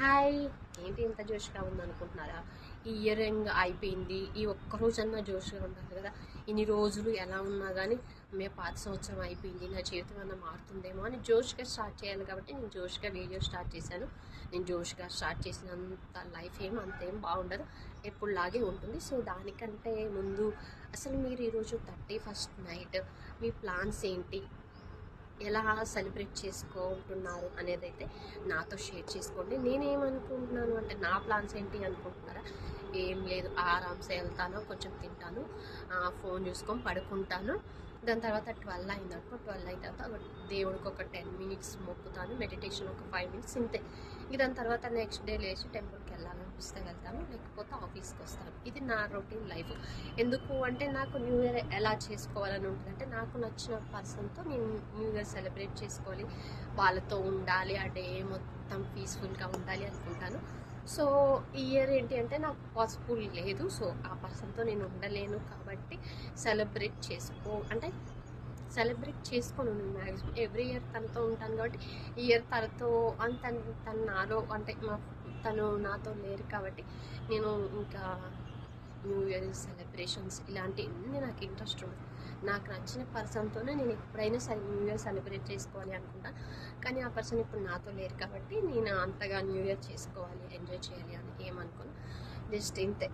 Hi ఏంటి ఇంత జోష్గా ఉందనుకుంటున్నారా? ఈ ఇయర్ రింగ్ అయిపోయింది ఈ ఒక్క రోజన్నా జోష్గా ఉండాలి కదా. ఇన్ని రోజులు ఎలా ఉన్నా కానీ మే పాత సంవత్సరం అయిపోయింది నా జీవితం అన్న మారుతుందేమో అని జోష్గా స్టార్ట్ చేయాలి కాబట్టి నేను జోష్గా వీడియో స్టార్ట్ చేశాను. నేను జోష్గా స్టార్ట్ చేసినంత లైఫ్ ఏం అంతేం బాగుండదు ఎప్పుడులాగే ఉంటుంది. సో దానికంటే ముందు అసలు మీరు ఈరోజు థర్టీ ఫస్ట్ నైట్ మీ ప్లాన్స్ ఏంటి? ఎలా సెలబ్రేట్ చేసుకుంటున్నారు అనేది అయితే నాతో షేర్ చేసుకోండి. నేనేమనుకుంటున్నాను అంటే నా ప్లాన్స్ ఏంటి అనుకుంటున్నారా? ఏం లేదు. ఆరామ్సే వెళ్తాను కొంచెం తింటాను ఫోన్ చూసుకొని పడుకుంటాను. దాని తర్వాత ట్వెల్వ్ అయింది అనుకో ట్వెల్వ్ అయిన తర్వాత దేవుడికి ఒక టెన్ మినిట్స్ మొక్కుతాను మెడిటేషన్ ఒక ఫైవ్ మినిట్స్ ఇంతే. ఇక దాని తర్వాత నెక్స్ట్ డే లేచి టెంపుల్కి వెళ్ళాలనిపిస్తే వెళ్తాను లేకపోతే ఆఫీస్కి వస్తాను. ఇది నా రొటీన్ లైఫ్. ఎందుకు అంటే నాకు న్యూ ఇయర్ ఎలా చేసుకోవాలని ఉంటుంది అంటే నాకు నచ్చిన పర్సన్తో నేను న్యూ ఇయర్ సెలబ్రేట్ చేసుకోవాలి. వాళ్ళతో ఉండాలి ఆ డే మొత్తం పీస్ఫుల్గా ఉండాలి అనుకుంటాను. సో ఈ ఇయర్ ఏంటి అంటే నాకు పాసిబుల్ లేదు. సో ఆ పర్సన్తో నేను ఉండలేను కాబట్టి సెలబ్రేట్ చేసుకో అంటే సెలబ్రేట్ చేసుకోను నేను మ్యాక్సిమం ఎవ్రీ ఇయర్ తనతో ఉంటాను కాబట్టి ఈ ఇయర్ తనతో అని తను తను నాలో అంటే మా తను నాతో లేరు కాబట్టి నేను ఇంకా న్యూ ఇయర్ సెలబ్రేషన్స్ ఇలాంటివన్నీ నాకు ఇంట్రెస్ట్ ఉంది నాకు నచ్చిన పర్సన్తోనే నేను ఎప్పుడైనా సరే న్యూ ఇయర్ సెలబ్రేట్ చేసుకోవాలి అనుకుంటాను కానీ ఆ పర్సన్ ఇప్పుడు నాతో లేరు కాబట్టి నేను అంతగా న్యూ ఇయర్ చేసుకోవాలి ఎంజాయ్ చేయాలి అని ఏమనుకోను. జస్ట్ ఇంతే.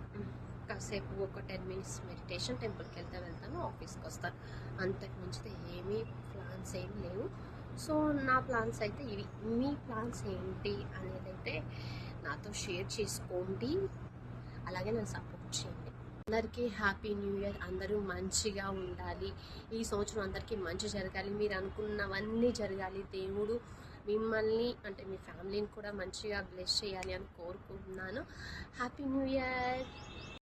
కాసేపు ఒక టెన్ మినిట్స్ మెడిటేషన్ టెంపుల్కి వెళ్తా వెళ్తాను ఆఫీస్కి వస్తాను అంతకు మించితే ఏమీ ప్లాన్స్ ఏం లేవు. సో నా ప్లాన్స్ అయితే ఇవి. మీ ప్లాన్స్ ఏంటి అనేది అయితే నాతో షేర్ చేసుకోండి. అలాగే నన్ను సపోర్ట్ చేయండి అందరికీ హ్యాపీ న్యూ ఇయర్. అందరూ మంచిగా ఉండాలి. ఈ సంవత్సరం అందరికీ మంచి జరగాలి. మీరు అనుకున్నవన్నీ జరగాలి. దేవుడు మిమ్మల్ని అంటే మీ ఫ్యామిలీని కూడా మంచిగా బ్లెస్ చేయాలి అని కోరుకుంటున్నాను. Happy new year!